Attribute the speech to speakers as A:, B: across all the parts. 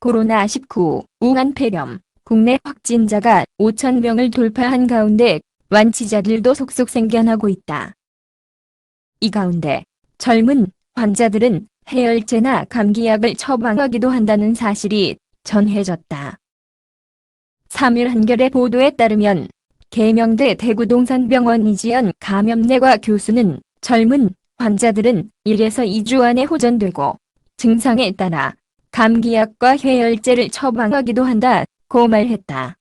A: 코로나19 우한 폐렴 국내 확진자가 5천명을 돌파한 가운데 완치자들도 속속 생겨나고 있다. 이 가운데 젊은 환자들은 해열제나 감기약을 처방하기도 한다는 사실이 전해졌다. 3일 한겨레 보도에 따르면 계명대 대구동산병원 이지연 감염내과 교수는 젊은 환자들은 1에서 2주 안에 호전되고 증상에 따라 감기약과 해열제를 처방하기도 한다 고 말했다.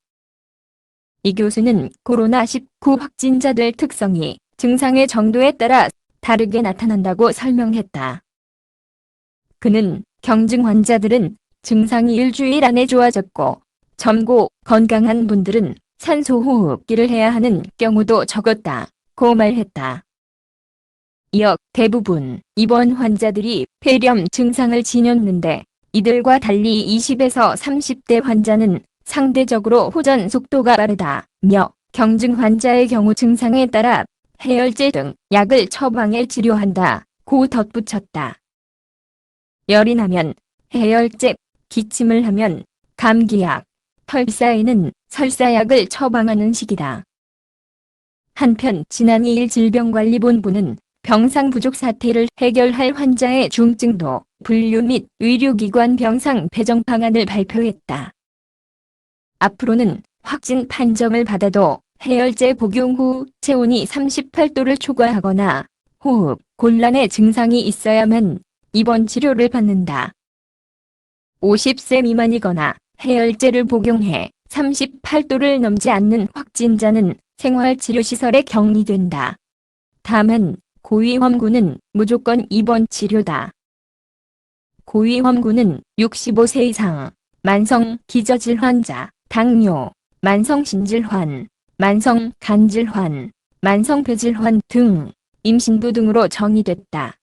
A: 이 교수는 코로나19 확진자들 특성이 증상의 정도에 따라 다르게 나타난다고 설명했다. 그는 경증 환자들은 증상이 일주일 안에 좋아졌고 젊고 건강한 분들은 산소 호흡기를 해야 하는 경우도 적었다 고 말했다. 이어 대부분 입원 환자들이 폐렴 증상을 지녔는데 이들과 달리 20에서 30대 환자는 상대적으로 호전 속도가 빠르다 며 경증 환자의 경우 증상에 따라 해열제 등 약을 처방해 치료한다 고 덧붙였다. 열이 나면 해열제, 기침을 하면 감기약, 설사에는 설사약을 처방하는 시기다. 한편 지난 2일 질병관리본부는 병상 부족 사태를 해결할 환자의 중증도, 분류 및 의료기관 병상 배정 방안을 발표했다. 앞으로는 확진 판정을 받아도 해열제 복용 후 체온이 38도를 초과하거나 호흡, 곤란의 증상이 있어야만 입원 치료를 받는다. 50세 미만이거나 해열제를 복용해 38도를 넘지 않는 확진자는 생활치료시설에 격리된다. 다만 고위험군은 무조건 입원 치료다. 고위험군은 65세 이상, 만성 기저질 환자, 당뇨, 만성 신질환, 만성 간질환, 만성 폐질환 등 임신부 등으로 정의됐다.